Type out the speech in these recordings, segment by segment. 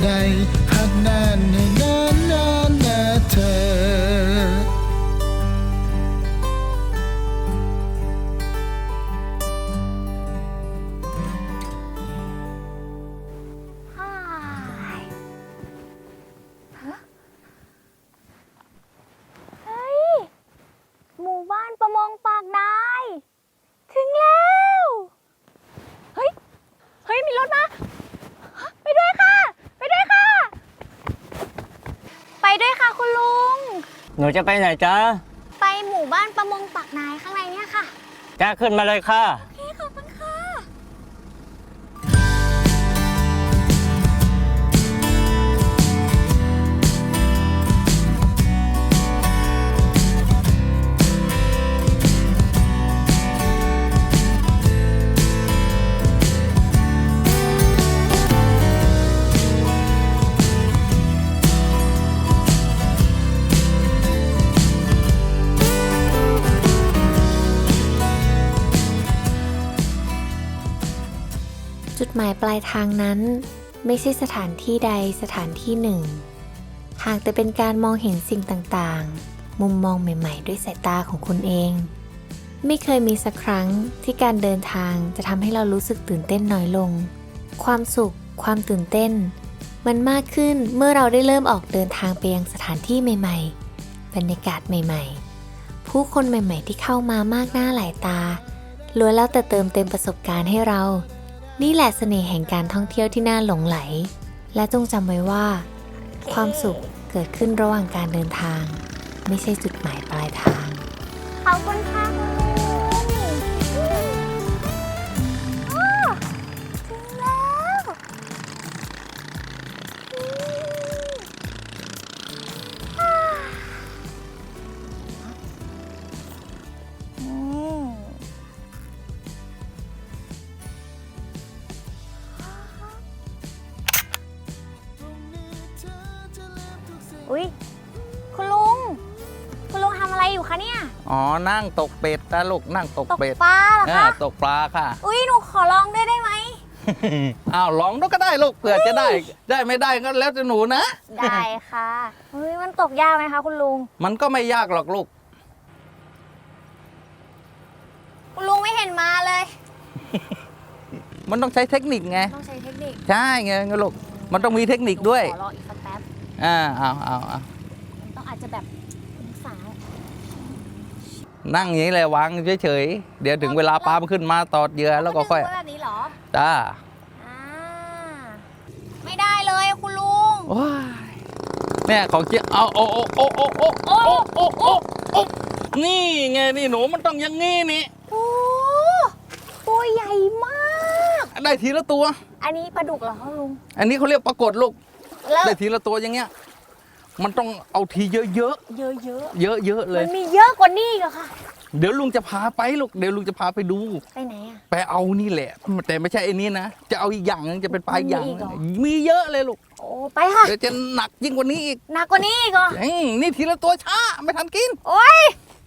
day. หนูจะไปไหนจ๊ะ ไปหมู่บ้านประมงปากนายข้างในเนี่ยค่ะ จ้าขึ้นมาเลยค่ะ หมายปลายทางนั้น ไม่ใช่สถานที่ใดสถานที่หนึ่ง หากแต่เป็นการมองเห็นสิ่งต่างๆ มุมมองใหม่ ๆ ด้วยสายตาของคุณเอง ไม่เคยมีสักครั้งที่การเดินทางจะทำให้เรารู้สึกตื่นเต้นน้อยลง ความสุข ความตื่นเต้น มันมากขึ้นเมื่อเราได้เริ่มออกเดินทางไปยังสถานที่ใหม่ ๆ บรรยากาศใหม่ ๆ ผู้คนใหม่ ๆ ที่เข้ามามากหน้าหลายตาล้วนแล้วแต่เติมเต็มประสบการณ์ให้เรา นี่แหละเสน่ห์แห่งการท่องเที่ยวที่น่าหลงไหล และจงจำไว้ว่า ความสุขเกิดขึ้นระหว่างการเดินทาง ไม่ใช่จุดหมายปลายทาง ขอบคุณค่ะ อ๋อ นั่งตกเป็ดนะลูก นั่งตกตกเป็ดปลาเหรออ่าคะตกปลาค่ะ อุ้ยหนูขอลองด้วยได้ไหม อ้าวลองดูก็ได้ลูกเผื่อจะได้ ได้ไม่ได้ก็แล้วแต่หนูนะ ได้ค่ะเฮ้ยมันตกยากไหมคะคุณลุง มันก็ไม่ยากหรอกลูก คุณลุงไม่เห็นมาเลย มันต้องใช้เทคนิคไง ต้องใช้เทคนิคใช่ไงลูก มันต้องมีเทคนิคด้วยขอลองอีกสักแป๊บ อ่าเอาเอาเอามันต้องอาจจะแบบองศา นั่งอย่างนี้เลยวางเฉยๆเดี๋ยวถึงเวลาปลามันขึ้นมาตอดเหยื่อแล้วก็ค่อยดึงไว้แบบนี้เหรอจ้าอ่าไม่ได้เลยคุณลุงว้ายเนี่ยของเจี๊ยเอาโอ้โอ้โอ้โอ้โอ้โอ้โอ้โอ้โอ้โอ้นี่ไงนี่หนูมันต้องอย่างงี้นี่ โอ้ตัวใหญ่มาก ได้ทีละตัว อันนี้ปลาดุกเหรอคะลุงอันนี้เขาเรียกปรากฏลูกแล้วได้ทีละตัวอย่างเงี้ย มันต้องเอาทีเยอะๆ เยอะๆเยอะๆเลมัย นมีเยอะกว่านี้อีกเหรอคะเดี๋ยวลุงจะพาไปลูกเดี๋ยวลุงจะพาไปดู ไปไหนอะ ไปเอานี่แหละ แต่ไม่ใช่ไอ้นี่นะ จะเอาอีกอย่างหนึงจะเป็นปลาอีกอย่างมีอีกเหรอ มีเยอะเลยลูกโอ้ไปค่ะเดี๋ยวจะหนักยิ่งกว่านี้อีกหนักกว่านี้อีกเหรออืมนี่ทีละตัวช้าไม่ทันกิน โอ้ย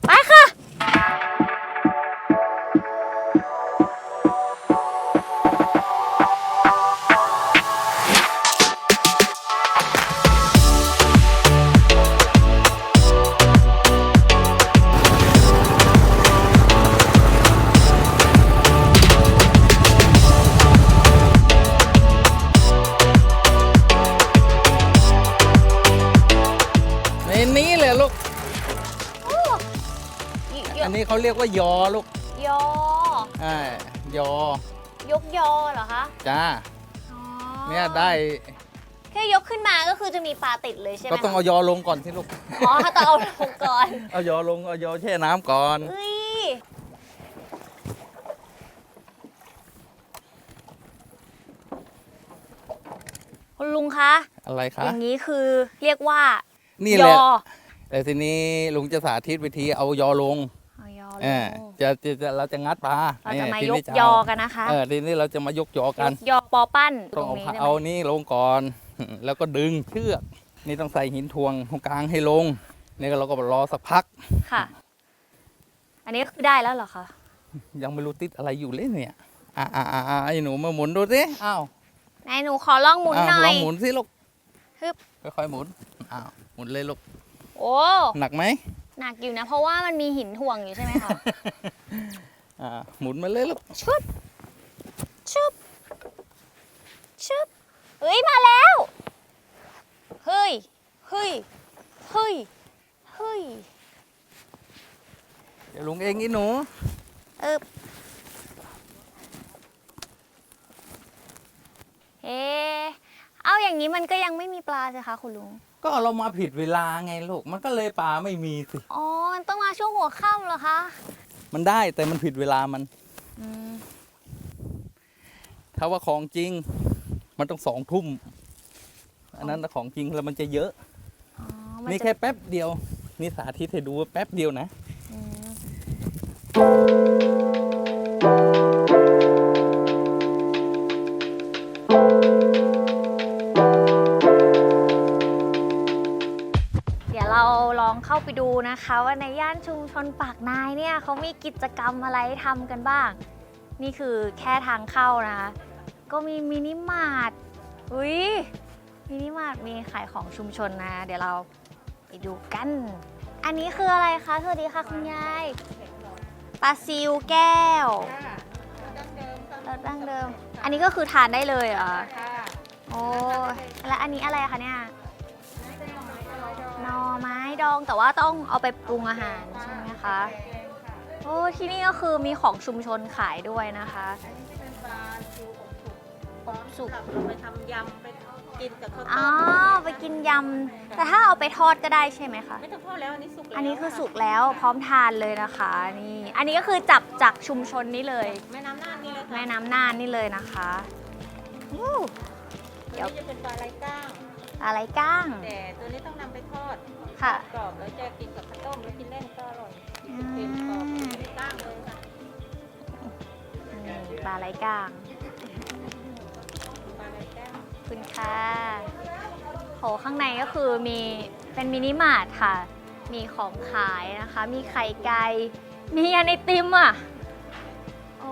ไปค่ะใยกว่ายอลูกยออ่ายอยกยอเหรอคะจ้าอ๋อเนี่ยได้แค่ยกขึ้นมาก็คือจะมีปลาติดเลยใช่ไหมก็ต้องเอายอลงก่อนสิลูก อ๋อต้องเอาลงก่อนเอายอลงเอายอแช่น้ำก่อนเอ้ยคุณลุงคะอะไรอคะย่างนี้คือเรียกว่านี่ยแหละ อ แต่ทีนี้ลุงจะสาธิตวิธีเอายอลง เอายอลเอองจะจะจะเราจะงัดปลาเราจะนี่มาทียนี้กจะยเอาอกันนะคะเออทีนี้เราจะมายกยอกันยกยอปอปั้นตต้รองงเอานี้ผ้าได้ไหมเอานี่ลงก่อน แล้วก็ดึงเชือกนี่ต้องใส่หินทวงตรงกลางให้ลงนี่ก็เราก็รอสักพักค่ะ อันนี้คือได้แล้วเหรอคะยังไม่รู้ติดอะไรอยู่เลยเนี่ยอ่าอ่าอ่าไอ้หนูมาหมุนดูสิอ้าวไหนหนูขอลองหมุนอ่าหน่อลอยงหมุนสิลูกฮึบค่อยๆหมุนอ้าวหมุนเลยลูกโอ้หนักไหม หนักอยู่นะ เพราะว่ามันมีหินถ่วงอยู่ใช่ไหมคะ อ่าหมุนมาเลยลูกชุบ ชุบ ชุบเฮ้ย มาแล้ว เฮ้ย เฮ้ย เฮ้ย เฮ้ย เดี๋ยวลุงเองนี่หนูเออเอะเอาอย่างนี้มันก็ยังไม่มีปลาใช่คะคุณลุง ก็เรามาผิดเวลาไงลูก มันก็เลยปลาไม่มีสิ อ๋อ มันต้องมาช่วงหัวค่ำเหรอคะ มันได้แต่มันผิดเวลามัน อืม ถ้าว่าของจริง มันต้องสองทุ่ม อันนั้นน่ะของจริงแล้วมันจะเยอะ อ๋อมันี่จะแค่แป๊บเดียว นี่สาธิตให้ดูว่าแป๊บเดียวนะ อืม เดี๋ยวเราลองเข้าไปดูนะคะ ว่าในย่านชุมชนปากนายเนี่ยเขามีกิจกรรมอะไรทำกันบ้าง นี่คือแค่ทางเข้านะคะ ก็มีมินิมาร์ทอุ้ยมินิมาร์ทมีขายของชุมชนนะ เดี๋ยวเราไปดูกัน อันนี้คืออะไรคะสวัสดีค่ะคุณยายปลาซิวแก้วรสดั้งเดิม อันนี้ก็คือทานได้เลยเหรอ โอ้ แล้วอันนี้อะไรคะเนี่ย หน่อไม้ดองแต่ว่าต้องเอาไปปรุงอาหารใช่ไหมคะโอ้ที่นี่ก็คือมีของชุมชนขายด้วยนะคะเป็นปลาซิวอบสุกอบสุกสำหรับเราไปทำยำไปกินกับข้าวอ๋ต้อมไปกินยำแต่ถ้าเอาไปทอดก็ได้ใช่ไหมคะไม่ต้องทอดแล้วอันนี้สุกแล้วอันนี้คือสุกแล้วพร้อมทานเลยนะคะนี่อันนี้ก็คือจับจากชุมชนนี้เลยแม่น้ำน่านนี่เลยค่ะแม่น้ำน่านนี่เลยนะคะอู้เดี๋ยวตัวนี้จะเป็นปลาไหลก้าง อะไรก้าง แต่ตัวนี้ต้องนำไปทอดค่ะ กรอบแล้วจะกินกับข้าวต้มแล้วกินเล่นก็อร่อยอืเป็นกรอบมเป็นก้างเลยค่ะนี่ปลาไหลก้าง ปลาไหลก้างขอบคุณค่ะโหข้างในก็คือมีเป็นมินิมาร์ทค่ะ มีของขายนะคะ มีไข่ไก่ มีอันไอติมอะ โอ้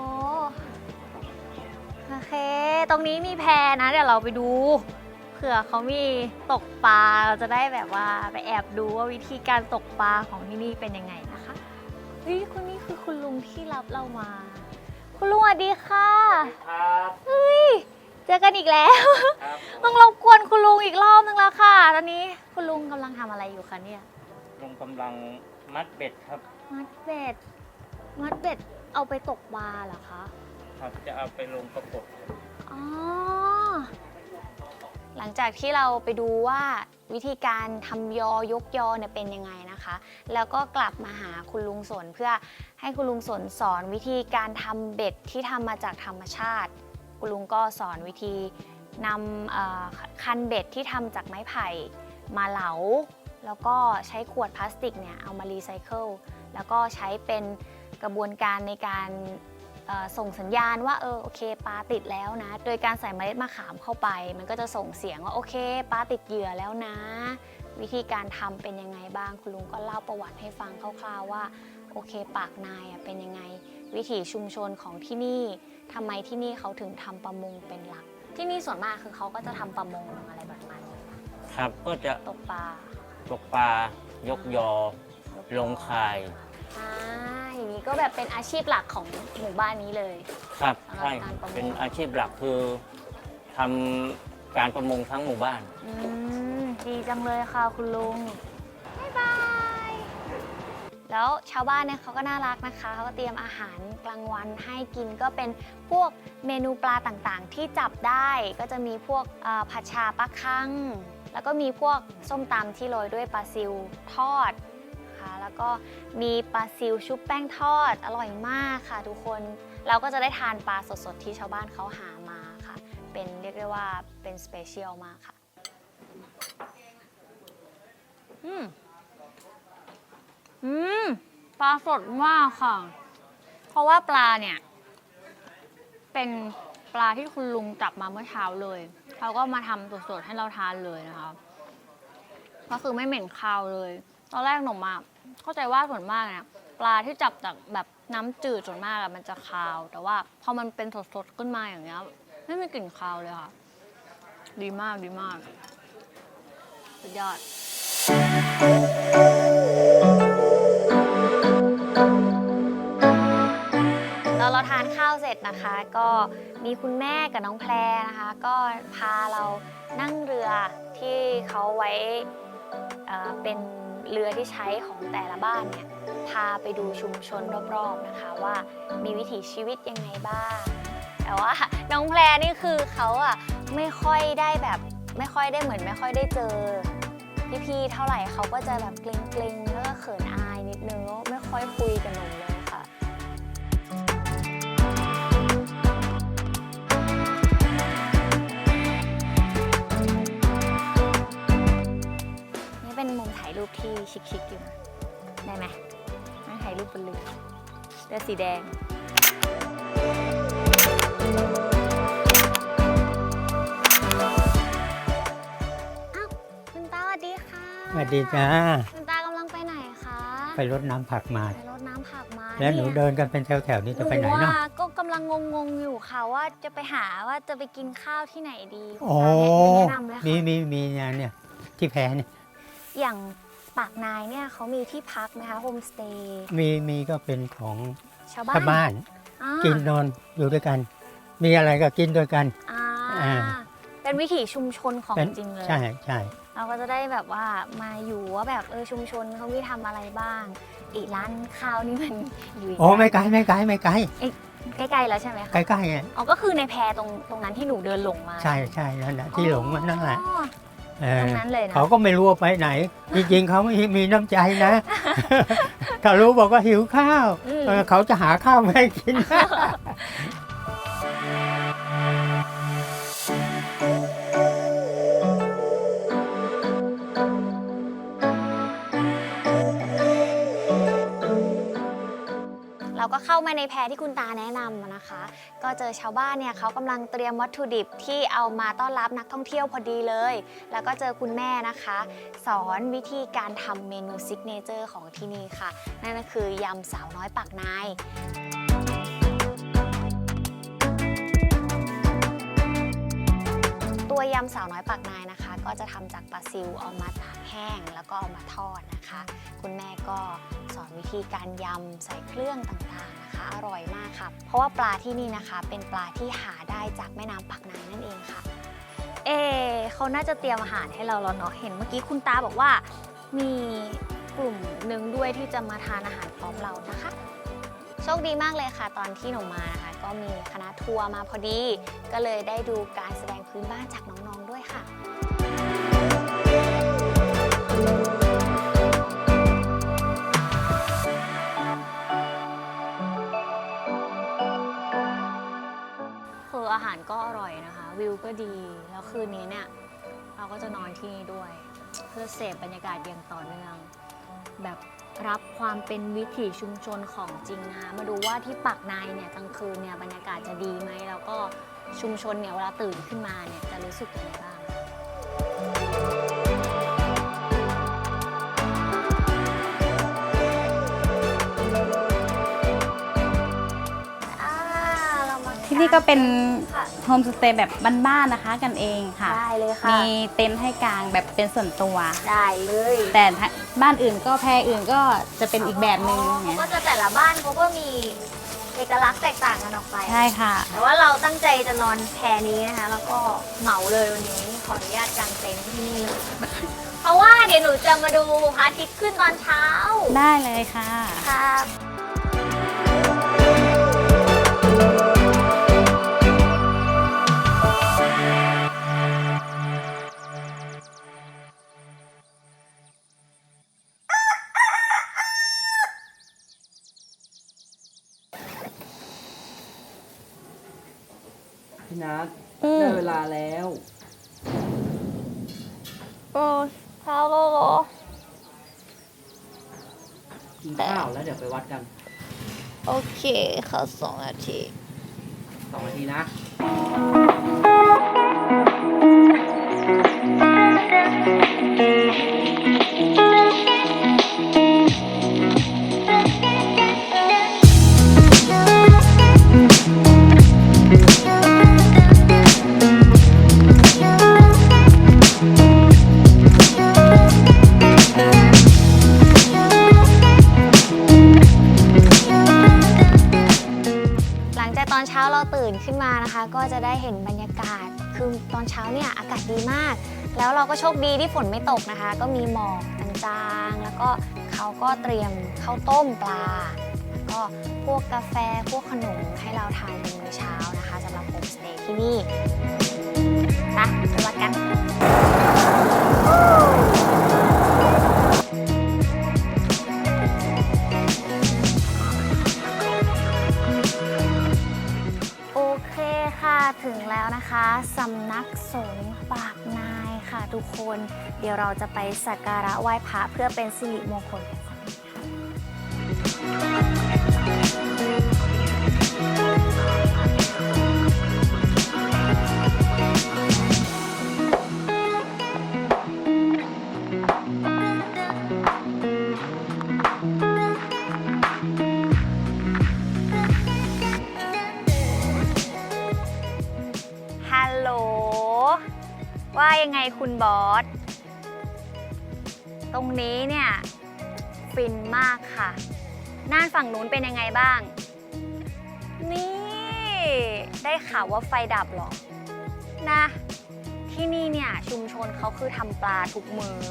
โอเค ตรงนี้มีแพนะ เดี๋ยวเราไปดู เผื่อเขามีตกปลาเราจะได้แบบว่าไปแอบดูว่าวิธีการตกปลาของที่นี่เป็นยังไงนะคะเฮ้ยคนนี้คือคุณลุงที่รับเรามา คุณลุงสวัสดีค่ะครับเฮ้ยเจอกันอีกแล้วครับต้องรบกวนคุณลุงอีกรอบนึงแล้วค่ะ ตอนนี้คุณลุงกำลังทำอะไรอยู่คะเนี่ยลุงกำลังมัดเบ็ดครับ มัดเบ็ด มัดเบ็ดเอาไปตกปลาเหรอคะ ครับจะเอาไปลงประกบอ๋อ หลังจากที่เราไปดูว่าวิธีการทำยอยกยอเนี่ยเป็นยังไงนะคะ แล้วก็กลับมาหาคุณลุงสนเพื่อให้คุณลุงสนสอนวิธีการทำเบ็ดที่ทำมาจากธรรมชาติ คุณลุงก็สอนวิธีนำคันเบ็ดที่ทำจากไม้ไผ่มาเหลา แล้วก็ใช้ขวดพลาสติกเนี่ยเอามารีไซเคิลแล้วก็ใช้เป็นกระบวนการในการ ส่งสัญญาณว่าเออโอเคปลาติดแล้วนะ โดยการใส่เมล็ดมะขามเข้าไป มันก็จะส่งเสียงว่าโอเคปลาติดเหยื่อแล้วนะ วิธีการทำเป็นยังไงบ้างคุณลุงก็เล่าประวัติให้ฟังคร่าวๆว่าโอเคปากนายอะเป็นยังไง วิถีชุมชนของที่นี่ทำไมที่นี่เขาถึงทำประมงเป็นหลัก ที่นี่ส่วนมากคือเขาก็จะทำประมงอะไรแบบนั้นครับก็จะตกปลาตกปลายกยอลงข่ายอ่าอย่าง นี้ก็แบบเป็นอาชีพหลักของหมู่บ้านนี้เลยครับสำหรับใช่การประมงเป็นอาชีพหลักคือทำการประมงทั้งหมู่บ้าน อืมดีจังเลยค่ะคุณลุงบ๊ายบายแล้วชาวบ้านเนี่ยเขาก็น่ารักนะคะเขาก็เตรียมอาหารกลางวันให้กินก็เป็นพวกเมนูปลาต่างๆ ที่จับได้ ก็จะมีพวกเอ่อผัดชาปลาคัง แล้วก็มีพวกส้มตำที่โรยด้วยปลาซิวทอดค่ะแล้ว ก็มีปลาซิวชุบแป้งทอดอร่อยมากค่ะ ทุกคนเราก็จะได้ทานปลาสดๆ ที่ชาวบ้านเขาหามาค่ะ เป็นเรียกได้ว่าเป็นสเปเชียลมากค่ะ อืมอืมปลาสดมากค่ะ เพราะว่าปลาเนี่ย เป็นปลาที่คุณลุงจับมาเมื่อเช้าเลยเขาก็มาทำสดๆให้เราทานเลยนะคะก็คือไม่เหม็นคาวเลย ตอนแรกหนูมา เข้าใจว่าส่วนมากเนี่ยปลาที่จับจากแบบน้ำจืดส่วนมากอะมันจะคาว แต่ว่าพอมันเป็นสดๆขึ้นมาอย่างเงี้ยไม่มีกลิ่นคาวเลยค่ะ ดีมากดีมากสุดยอดเราเราทานข้าวเสร็จนะคะ ก็มีคุณแม่กับน้องแพรนะคะ ก็พาเรานั่งเรือที่เขาไว้เอ่อเป็น เรือที่ใช้ของแต่ละบ้านเนี่ยพาไปดูชุมชนรอบๆนะคะว่ามีวิถีชีวิตยังไงบ้าง แต่ว่าน้องแพรนี่คือเขาอะไม่ค่อยได้แบบไม่ค่อยได้เหมือนไม่ค่อยได้เจอพี่ๆเท่าไหร่เขาก็จะแบบเกรงๆแล้วก็เขินอายนิดนึงแล้วไม่ค่อยคุยกับหนูเลย เป็นมุมถ่ายรูปที่ชิคๆอยู่นะได้ไหมนั่งถ่ายรูปบนเรือเรือสีแดงอ้าวคุณตาสวัสดีค่ะสวัสดีจ้า คุณตากำลังไปไหนคะไปรดน้ำผักมา ไปรดน้ำผักมาแล้วหนูยเดินกันเป็นแถวๆนี้จะไปไหนหเนาะว่าก็กำลังงงๆอยู่ค่ะว่าจะไปหาว่าจะไปกินข้าวที่ไหนดีคุณโอ้ตาแนะนำเลยค่ะ มีมีมีงานเนี่ยที่แพเนี่ย อย่างปากนายเนี่ยเขามีที่พักไหมคะโฮมสเตย์มีมีก็เป็นของชาวบ้าชาวนบ้าน อ่ากินนอนอยู่ด้วยกัน มีอะไรก็กินด้วยกัน อ่าอ่า เป็นวิถีชุมชนของเป็นจริงเลย ใช่ใช่ เราก็จะได้แบบว่ามาอยู่ว่าแบบเออชุมชนเขามีทำอะไรบ้าง อีกร้านข้าวนี่มันอยู่โอ้ไม่ไกลไม่ไกลไม่ไกลใกล้ๆแล้วใช่ไหมคะใกล้ๆอะอ๋อก็คือในแพตรงตรงนั้นที่หนูเดินหลงมาใช่ใช่นั่นแหละที่หลงมันนั่นแหละ อ๋อ เอตอรงนั้นเลยนะ เขาก็ไม่รู้ว่าไปไหน จริงๆเขาไม่มีน้ำใจนะ ถ้ารู้บอกว่าหิวข้าวอืมเออเขาจะหาข้าวมาให้กิน ก็เข้ามาในแพรที่คุณตาแนะนำนะคะ ก็เจอชาวบ้านเนี่ยเขากำลังเตรียมวัตถุดิบที่เอามาต้อนรับนักท่องเที่ยวพอดีเลย แล้วก็เจอคุณแม่นะคะ สอนวิธีการทำเมนูซิกเนเจอร์ของที่นี่ค่ะ นั่นก็คือยำสาวน้อยปากนายตัวยำสาวน้อยปากนายนะคะ ก็จะทำจากปลาซิวเอามาตากแห้ง แล้วก็เอามาทอดนะคะ คุณแม่ก็สอนวิธีการยำใส่เครื่องต่างๆนะคะ อร่อยมากค่ะ เพราะว่าปลาที่นี่นะคะ เป็นปลาที่หาได้จากแม่น้ำปากนายนั่นเองค่ะ เอเขาน่าจะเตรียมอาหารให้เราแล้วเนาะเห็นเมื่อกี้คุณตาบอกว่ามีกลุ่มหนึ่งด้วยที่จะมาทานอาหารพร้อมเรานะคะ โชคดีมากเลยค่ะ ตอนที่หนูมานะคะก็มีคณะทัวร์มาพอดี ก็เลยได้ดูการแสดงพื้นบ้านจากน้องๆ ด้วยค่ะคืออาหารก็อร่อยนะคะ วิวก็ดี แล้วคืนนี้เนี่ย เราก็จะนอนที่นี่ด้วย เพื่อเสพบรรยากาศอย่างต่อเนื่อง แบบรับความเป็นวิถีชุมชนของจริงนะคะมาดูว่าที่ปากนายเนี่ยกลางคืนเนี่ยบรรยากาศจะดีไหมแล้วก็ ชุมชนเนี่ยเวลาตื่นขึ้นมาเนี่ยจะรู้สึกยังไงบ้าง อ่าเรามาที่นี่ก็เป็นค่ะโฮมสเตย์แบบบ้านๆนะคะกันเองค่ะ ได้เลยค่ะ มีเต็นท์ให้กลางแบบเป็นส่วนตัว ได้เลยแต่ถ้าบ้านอื่นก็แพรอื่นก็จะเป็นอีกแบบหนึ่งอ๋อเนี่ยเขาก็จะแต่ละบ้านเขาก็มี เอกลักษณ์แตกต่างกันออกไป ใช่ค่ะ แต่ว่าเราตั้งใจจะนอนแพรนี้นะคะ แล้วก็เหมาเลยวันนี้ขออนุญาตกางเต็นท์ที่นี่เลยเพราะว่าเดี๋ยวหนูจะมาดูพระอาทิตย์ขึ้นตอนเช้าได้เลยค่ะ ครับ พี่นัทได้เวลาแล้ว โอ้เช้าโลโลกินข้าวแล้วเดี๋ยวไปวัดกันโอเคค่ะสองนาที สองนาทีนะ นะคะก็จะได้เห็นบรรยากาศ คือตอนเช้าเนี่ยอากาศดีมาก แล้วเราก็โชคดีที่ฝนไม่ตกนะคะ ก็มีหมอกจางๆ แล้วก็เขาก็เตรียมข้าวต้มปลา แล้วก็พวกกาแฟพวกขนมให้เราทานเป็นมื้อเช้านะคะสำหรับโฮมสเตย์ที่นี่ เดี๋ยวเราจะไปสักการะไหว้พระเพื่อเป็นสิริมงคล ยังไงคุณบอส ตรงนี้เนี่ย ฟินมากค่ะน่านฝั่งนู้นเป็นยังไงบ้าง นี่ ได้ข่าวว่าไฟดับหรอ นะ ที่นี่เนี่ยชุมชนเขาคือทำปลาทุกมือ้อ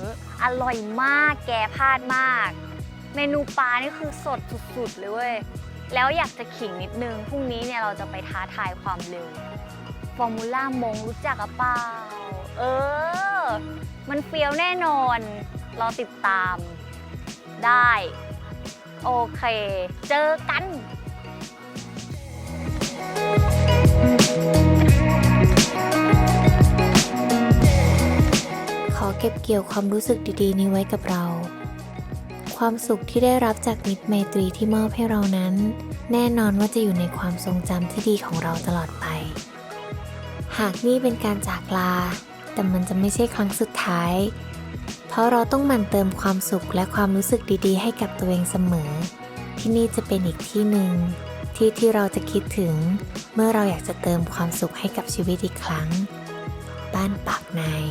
อร่อยมากแกพลาดมาก เมนูปลานี่คือสดสุดๆเลยเว้ย แล้วอยากจะขิงนิดนึง พรุ่งนี้เนี่ยเราจะไปท้าทายความเร็วฟอร์มูล่ามงรู้จักอเปล่า เออ มันเฟี้ยวแน่นอน รอติดตาม ได้ โอเค เจอกันขอเก็บเกี่ยวความรู้สึกดีๆ นี้ไว้กับเรา ความสุขที่ได้รับจากมิตรไมตรีที่มอบให้เรานั้น แน่นอนว่าจะอยู่ในความทรงจำที่ดีของเราตลอดไป หากนี่เป็นการจากลา แต่มันจะไม่ใช่ครั้งสุดท้าย เพราะเราต้องมันเติมความสุขและความรู้สึกดีๆ ให้กับตัวเองเสมอ ที่นี่จะเป็นอีกที่หนึ่ง ที่ที่เราจะคิดถึง เมื่อเราอยากจะเติมความสุขให้กับชีวิตอีกครั้ง บ้านปากนาย